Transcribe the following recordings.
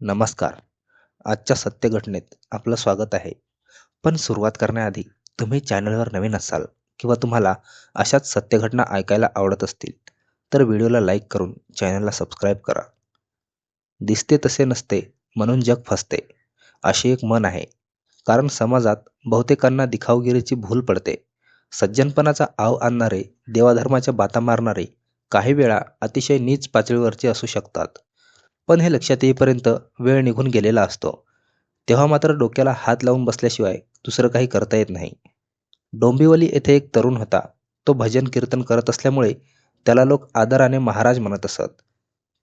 नमस्कार. आजच्या सत्य घटनेत आपलं स्वागत आहे. पण सुरुवात करण्याआधी तुम्ही चॅनलवर नवीन असाल किंवा तुम्हाला अशाच सत्य घटना ऐकायला आवडत असतील तर व्हिडिओला लाईक करून चॅनलला सबस्क्राईब करा. दिसते तसे नसते म्हणून जग फसते अशी एक मन आहे. कारण समाजात बहुतेकांना दिखावगिरीची भूल पडते. सज्जनपणाचा आव आणणारे देवाधर्माच्या बाता मारणारे काही वेळा अतिशय नीच पातळीवरचे असू शकतात. पण हे लक्षात येईपर्यंत वेळ निघून गेलेला असतो. तेव्हा मात्र डोक्याला हात लावून बसल्याशिवाय दुसरं काही करता येत नाही. डोंबिवली येथे एक तरुण होता. तो भजन कीर्तन करत असल्यामुळे त्याला लोक आदराने महाराज म्हणत असत.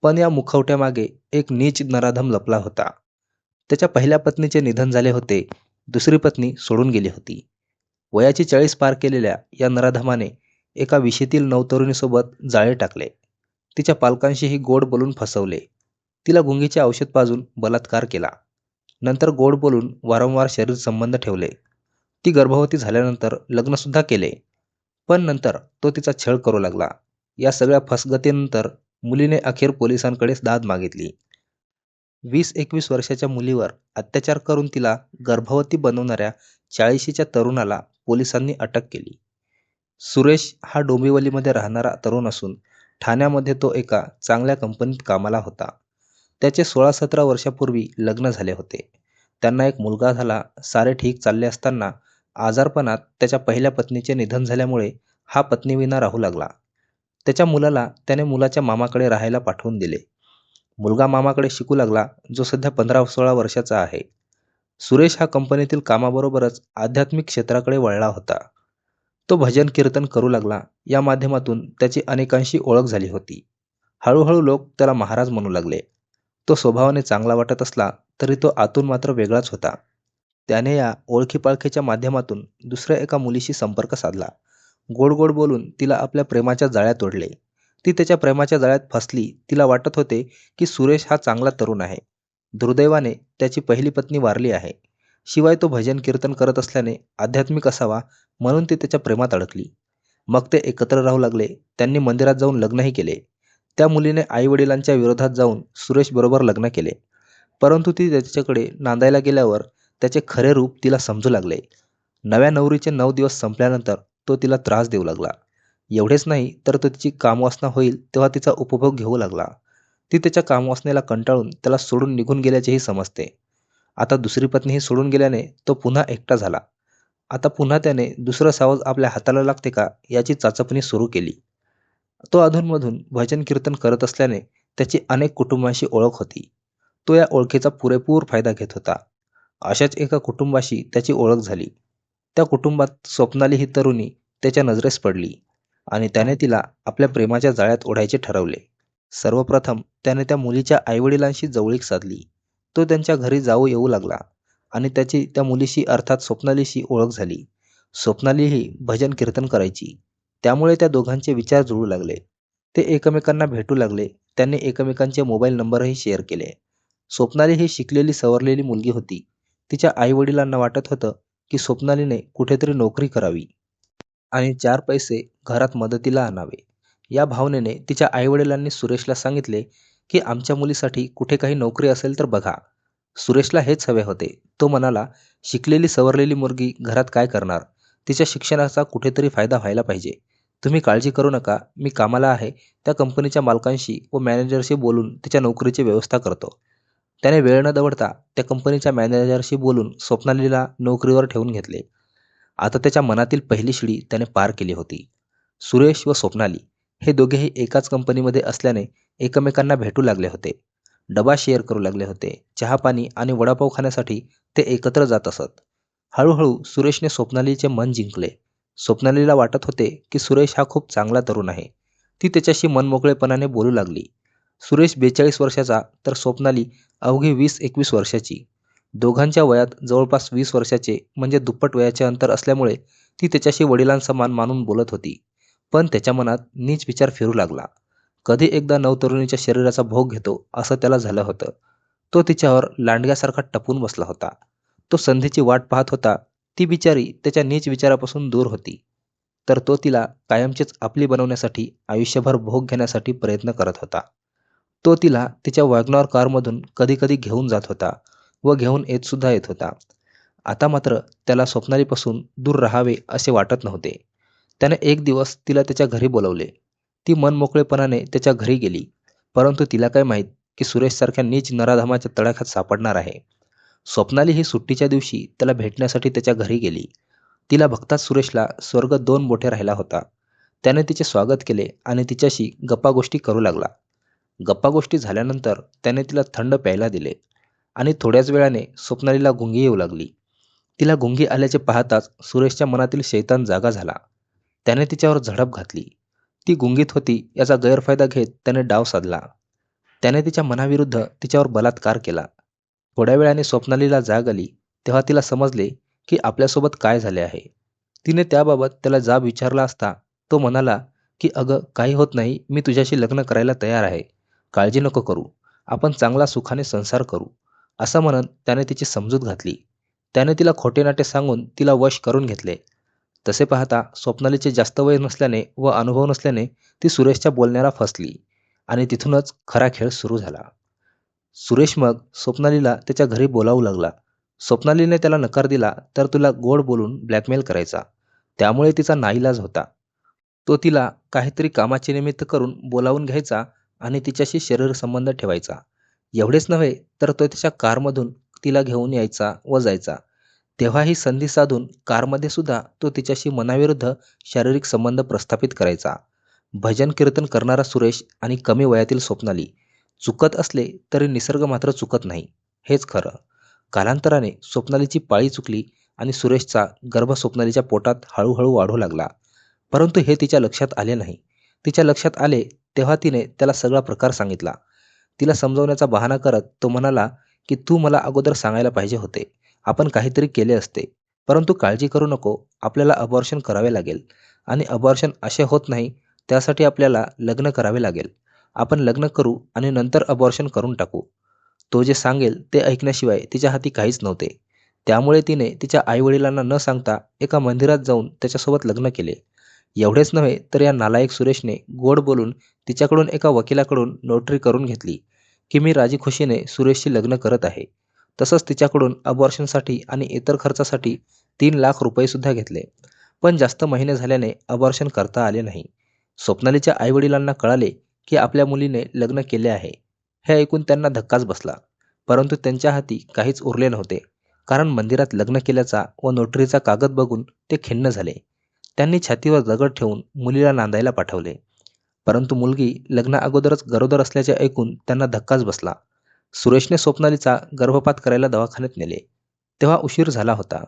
पण या मुखवट्यामागे एक नीच नराधम लपला होता. त्याच्या पहिल्या पत्नीचे निधन झाले होते. दुसरी पत्नी सोडून गेली होती. वयाची चाळीस पार केलेल्या या नराधमाने एका विशीतील नवतरुणीसोबत जाळे टाकले. तिच्या पालकांशीही गोड बोलून फसवले. तिला गुंगीचे औषध पाजून बलात्कार केला. नंतर गोड बोलून वारंवार शरीर संबंध ठेवले. ती गर्भवती झाल्यानंतर लग्नसुद्धा केले. पण नंतर तो तिचा छळ करू लागला. या सगळ्या फसगतीनंतर मुलीने अखेर पोलिसांकडेच दाद मागितली. वीस एकवीस वर्षाच्या मुलीवर अत्याचार करून तिला गर्भवती बनवणाऱ्या चाळीशीच्या तरुणाला पोलिसांनी अटक केली. सुरेश हा डोंबिवलीमध्ये राहणारा तरुण असून ठाण्यामध्ये तो एका चांगल्या कंपनीत कामाला होता. त्याचे सोळा सतरा वर्षापूर्वी लग्न झाले होते. त्यांना एक मुलगा झाला. सारे ठीक चालले असताना आजारपणात त्याच्या पहिल्या पत्नीचे निधन झाल्यामुळे हा पत्नीविना राहू लागला. त्याच्या मुलाला त्याने मुलाच्या मामाकडे राहायला पाठवून दिले. मुलगा मामाकडे शिकू लागला जो सध्या पंधरा सोळा वर्षाचा आहे. सुरेश हा कंपनीतील कामाबरोबरच आध्यात्मिक क्षेत्राकडे वळला होता. तो भजन कीर्तन करू लागला. या माध्यमातून त्याची अनेकांशी ओळख झाली होती. हळूहळू लोक त्याला महाराज म्हणू लागले. तो स्वभावाने चांगला वाटत असला तरी तो आतून मात्र वेगळाच होता. त्याने या ओळखीपाळखीच्या माध्यमातून दुसऱ्या एका मुलीशी संपर्क साधला. गोड गोड बोलून तिला आपल्या प्रेमाच्या जाळ्यात ओढले ती त्याच्या प्रेमाच्या जाळ्यात फसली. तिला वाटत होते की सुरेश हा चांगला तरुण आहे. दुर्दैवाने त्याची पहिली पत्नी वारली आहे. शिवाय तो भजन कीर्तन करत असल्याने आध्यात्मिक असावा म्हणून ती त्याच्या प्रेमात अडकली. मग ते एकत्र राहू लागले. त्यांनी मंदिरात जाऊन लग्नही केले. त्या मुलीने आईवडिलांच्या विरोधात जाऊन सुरेश बरोबर लग्न केले. परंतु ती त्याच्याकडे नांदायला गेल्यावर त्याचे खरे रूप तिला समजू लागले. नव्या नवरीचे नऊ दिवस संपल्यानंतर तो तिला त्रास देऊ लागला. एवढेच नाही तर तो तिची कामवासना होईल तेव्हा तिचा उपभोग घेऊ लागला. ती त्याच्या कामवासनेला कंटाळून त्याला सोडून निघून गेल्याचेही समजते. आता दुसरी पत्नीही सोडून गेल्याने तो पुन्हा एकटा झाला. आता पुन्हा त्याने दुसरं सावज आपल्या हाताला लागते का याची चाचपणी सुरू केली. तो अधूनमधून भजन कीर्तन करत असल्याने त्याची अनेक कुटुंबांशी ओळख होती. तो या ओळखीचा पुरेपूर फायदा घेत होता. अशाच एका कुटुंबाशी त्याची ओळख झाली. त्या कुटुंबात स्वप्नाली ही तरुणी त्याच्या नजरेस पडली आणि त्याने तिला आपल्या प्रेमाच्या जाळ्यात ओढायचे ठरवले. सर्वप्रथम त्याने त्या मुलीच्या आईवडिलांशी जवळीक साधली. तो त्यांच्या घरी जाऊ येऊ लागला आणि त्याची त्या मुलीशी अर्थात स्वप्नालीशी ओळख झाली. स्वप्नालीही भजन कीर्तन करायची. त्यामुळे त्या दोघांचे विचार जुळू लागले. ते एकमेकांना भेटू लागले. त्यांनी एकमेकांचे मोबाईल नंबरही शेअर केले. स्वप्नाली ही शिकलेली सवरलेली मुलगी होती. तिच्या आईवडिलांना वाटत होतं की स्वप्नालीने कुठेतरी नोकरी करावी आणि चार पैसे घरात मदतीला आणावे. या भावनेने तिच्या आईवडिलांनी सुरेशला सांगितले की आमच्या मुलीसाठी कुठे काही नोकरी असेल तर बघा. सुरेशला हेच हवे होते. तो म्हणाला शिकलेली सवरलेली मुलगी घरात काय करणार? तिच्या शिक्षणाचा कुठेतरी फायदा व्हायला पाहिजे. तुम्ही काळजी करू नका. मी कामाला आहे. त्या कंपनीच्या मालकांशी व मॅनेजरशी बोलून तिच्या नोकरीची व्यवस्था करतो. त्याने वेळ न दवडता त्या कंपनीच्या मॅनेजरशी बोलून स्वप्नालीला नोकरीवर ठेवून घेतले. आता त्याच्या मनातील पहिली शिडी त्याने पार केली होती. सुरेश व स्वप्नाली हे दोघेही एकाच कंपनीमध्ये असल्याने एकमेकांना भेटू लागले होते. डबा शेअर करू लागले होते. चहा पाणी आणि वडापाव खाण्यासाठी ते एकत्र जात असत. हळूहळू सुरेशने स्वप्नालीचे मन जिंकले. स्वप्नालीला वाटत होते की सुरेश हा खूप चांगला तरुण आहे. ती त्याच्याशी मनमोकळेपणाने बोलू लागली. सुरेश बेचाळीस वर्षाचा तर स्वप्नाली अवघी वीस एकवीस वर्षाची. दोघांच्या वयात जवळपास वीस वर्षाचे म्हणजे दुप्पट वयाचे अंतर असल्यामुळे ती त्याच्याशी वडिलांसमान मानून बोलत होती. पण त्याच्या मनात नीच विचार फिरू लागला. कधी एकदा नवतरुणीच्या शरीराचा भोग घेतो असं त्याला झालं होतं. तो तिच्यावर लांडग्यासारखा टपून बसला होता. तो संधीची वाट पाहत होता. ती बिचारी त्याच्या नीच विचारापासून दूर होती. तर तो तिला कायमचीच आपली बनवण्यासाठी आयुष्यभर भोग घेण्यासाठी प्रयत्न करत होता. तो तिला तिच्या वॅगनॉर कारमधून कधी कधी घेऊन जात होता व घेऊन येत सुद्धा येत होता. आता मात्र त्याला स्वप्नालीपासून दूर राहावे असे वाटत नव्हते. त्याने एक दिवस तिला त्याच्या घरी बोलवले. ती मनमोकळेपणाने त्याच्या घरी गेली. परंतु तिला काय माहीत की सुरेशसारख्या नीच नराधामाच्या तडाख्यात सापडणार आहे. स्वप्नाली ही सुट्टीच्या दिवशी त्याला भेटण्यासाठी त्याच्या घरी गेली. तिला बघताच सुरेशला स्वर्ग दोन मोठे राहिला होता. त्याने तिचे स्वागत केले आणि तिच्याशी गप्पागोष्टी करू लागला. गप्पागोष्टी झाल्यानंतर त्याने तिला थंड प्यायला दिले आणि थोड्याच वेळाने स्वप्नालीला गुंगी येऊ लागली. तिला गुंगी आल्याचे पाहताच सुरेशच्या मनातील शैतान जागा झाला. त्याने तिच्यावर झडप घातली. ती गुंगीत होती याचा गैरफायदा घेत त्याने डाव साधला. त्याने तिच्या मनाविरुद्ध तिच्यावर बलात्कार केला. थोड्या वेळाने स्वप्नालीला जाग आली तेव्हा तिला समजले की आपल्यासोबत काय झाले आहे. तिने त्याबाबत त्याला जाब विचारला असता तो म्हणाला की अगं काही होत नाही मी तुझ्याशी लग्न करायला तयार आहे. काळजी नको करू. आपण चांगला सुखाने संसार करू. असं म्हणत त्याने तिची समजूत घातली. त्याने तिला खोटे नाटे सांगून तिला वश करून घेतले. तसे पाहता स्वप्नालीचे जास्त वय नसल्याने व अनुभव नसल्याने ती सुरेशच्या बोलण्याला फसली आणि तिथूनच खरा खेळ सुरू झाला. सुरेश मग स्वप्नालीला त्याच्या घरी बोलावू लागला. स्वप्नालीने त्याला नकार दिला तर तुला गोड बोलून ब्लॅकमेल करायचा. त्यामुळे तिचा नाईलाज होता. तो तिला काहीतरी कामाचे निमित्त करून बोलावून घ्यायचा आणि तिच्याशी शरीर संबंध ठेवायचा. एवढेच नव्हे तर तो त्याच्या कारमधून तिला घेऊन यायचा व जायचा. तेव्हा ही संधी साधून कारमध्ये सुद्धा तो तिच्याशी मनाविरुद्ध शारीरिक संबंध प्रस्थापित करायचा. भजन कीर्तन करणारा सुरेश आणि कमी वयातील स्वप्नाली चुकत असले तरी निसर्ग मात्र चुकत नाही. हेच खरं. कालांतराने स्वप्नालीची पाळी चुकली आणि सुरेशचा गर्भ स्वप्नालीच्या पोटात हळूहळू वाढू लागला. परंतु हे तिच्या लक्षात आले नाही. तिच्या लक्षात आले तेव्हा तिने त्याला सगळा प्रकार सांगितला. तिला समजवण्याचा बहाणा करत तो म्हणाला की तू मला अगोदर सांगायला पाहिजे होते. आपण काहीतरी केले असते. परंतु काळजी करू नको. आपल्याला अबॉर्शन करावे लागेल. आणि अबॉर्शन असे होत नाही त्यासाठी आपल्याला लग्न करावे लागेल. आपण लग्न करू आणि नंतर अबॉर्शन करून टाकू. तो जे सांगेल ते ऐकण्याशिवाय तिच्या हाती काहीच नव्हते. त्यामुळे तिने तिच्या आईवडिलांना न सांगता एका मंदिरात जाऊन त्याच्यासोबत लग्न केले. एवढेच नव्हे तर या नालायक सुरेशने गोड बोलून तिच्याकडून एका वकिलाकडून नोटरी करून घेतली की मी राजीखुशीने सुरेशशी लग्न करत आहे. तसंच तिच्याकडून अबॉर्शनसाठी आणि इतर खर्चासाठी तीन लाख रुपयेसुद्धा घेतले. पण जास्त महिने झाल्याने अबॉर्शन करता आले नाही. स्वप्नालीच्या आईवडिलांना कळाले की आपल्या मुलीने लग्न केले आहे. हे ऐकून त्यांना धक्काच बसला. परंतु त्यांच्या हाती काहीच उरले नव्हते. कारण मंदिरात लग्न केल्याचा व नोटरीचा कागद बघून ते खिन्न झाले. त्यांनी छातीवर दगड ठेवून मुलीला नांदायला पाठवले. परंतु मुलगी लग्ना अगोदरच गरोदर असल्याचे ऐकून त्यांना धक्काच बसला. सुरेशने स्वप्नालीचा गर्भपात करायला दवाखान्यात नेले. तेव्हा उशीर झाला होता.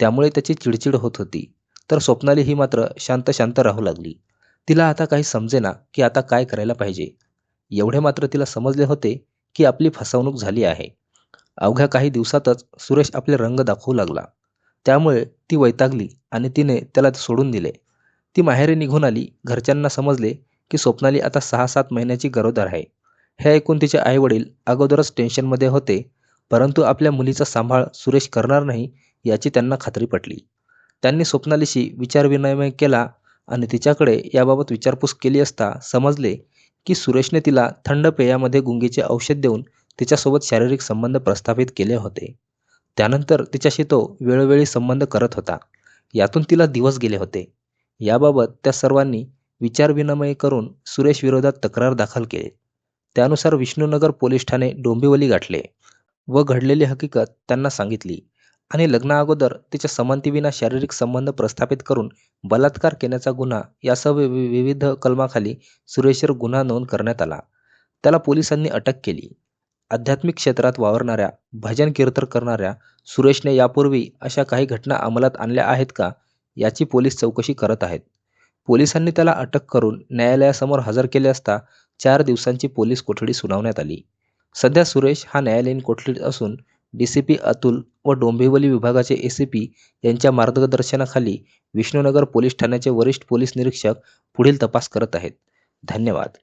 त्यामुळे त्याची चिडचिड होत होती. तर स्वप्नाली ही मात्र शांत शांत राहू लागली. तिला आता काही समजेना की आता काय करायला पाहिजे. एवढे मात्र तिला समजले होते की आपली फसवणूक झाली आहे. अवघ्या काही दिवसातच सुरेश आपले रंग दाखवू लागला. त्यामुळे ती वैतागली आणि तिने त्याला सोडून दिले. ती माहेरी निघून आली. घरच्यांना समजले की स्वप्नाली आता सहा सात महिन्याची गरोदर आहे. हे ऐकून तिचे आईवडील अगोदरच टेन्शनमध्ये होते परंतु आपल्या मुलीचा सांभाळ सुरेश करणार नाही याची त्यांना खात्री पटली. त्यांनी स्वप्नालीशी विचारविनिमय केला आणि तिच्याकडे याबाबत विचारपूस केली असता समजले की सुरेशने तिला थंड पेयामध्ये गुंगीचे औषध देऊन तिच्यासोबत शारीरिक संबंध प्रस्थापित केले होते. त्यानंतर तिच्याशी तो वेळोवेळी संबंध करत होता. यातून तिला दिवस गेले होते. याबाबत त्या सर्वांनी विचारविनिमय करून सुरेश विरोधात तक्रार दाखल केली. त्यानुसार विष्णुनगर पोलीस ठाणे डोंबिवली गाठले व घडलेली हकीकत त्यांना सांगितली. आणि लग्नाअगोदर तिच्या संमतीविना शारीरिक संबंध प्रस्थापित करून बलात्कार केल्याचा गुन्हा यासह विविध कलमाखाली सुरेशवर गुन्हा नोंद करण्यात आला. त्याला पोलिसांनी अटक केली. आध्यात्मिक क्षेत्रात वावरणाऱ्या भजन कीर्तन करणाऱ्या सुरेशने यापूर्वी अशा काही घटना अंमलात आणल्या आहेत का याची पोलीस चौकशी करत आहेत. पोलिसांनी त्याला अटक करून न्यायालयासमोर हजर केले असता चार दिवसांची पोलीस कोठडी सुनावण्यात आली. सध्या सुरेश हा न्यायालयीन कोठडीत असून डी सी पी अतुल व डोंबिवली विभागाचे ए सी पी यांच्या मार्गदर्शनाखाली विष्णुनगर पोलीस ठाण्याचे वरिष्ठ पोलीस निरीक्षक पुढील तपास करत आहेत. धन्यवाद.